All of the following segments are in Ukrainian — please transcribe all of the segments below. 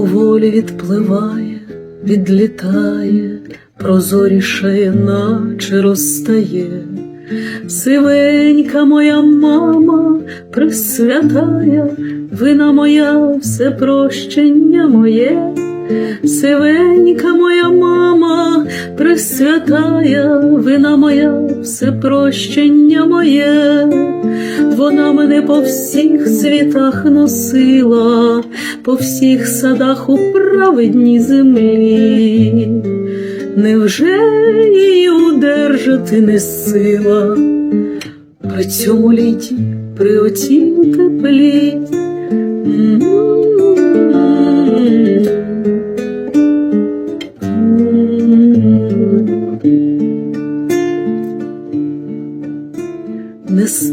Поволі відпливає, відлітає, прозорішає, наче розстає. Сивенька моя мама присвятая, вина моя, все прощення моє. Сивенька моя мама присвятая, вина моя, все прощення моє. Вона мене по всіх світах носила, по всіх садах у праведній землі. Невже її удержати не сила при цьому літі, при отім теплі?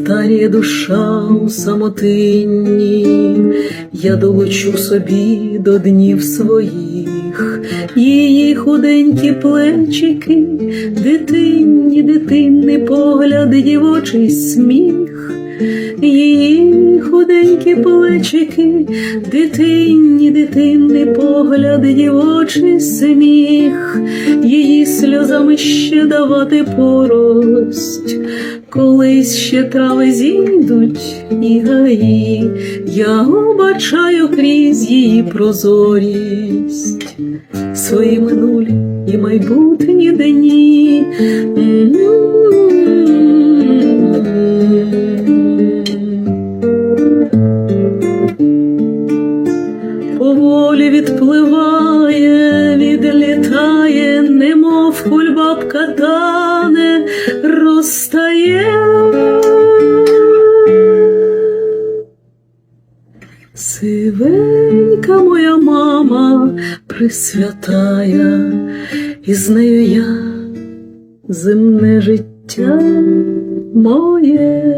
Старіє душа у самотинні, я долучу собі до днів своїх, її худенькі плечики, дитинні, дитинний погляд, дівочий сміх, її худенькі плечики, дитинні, дитинний погляд, дівочий сміх, її сльозами ще давати порость. Колись ще трави зійдуть і гаї, я обачаю крізь її прозорість, свої минулі і майбутні дні. Немов кульбабка тане, розтає. Сивенька моя мама присвятая, і з нею я земне життя моє.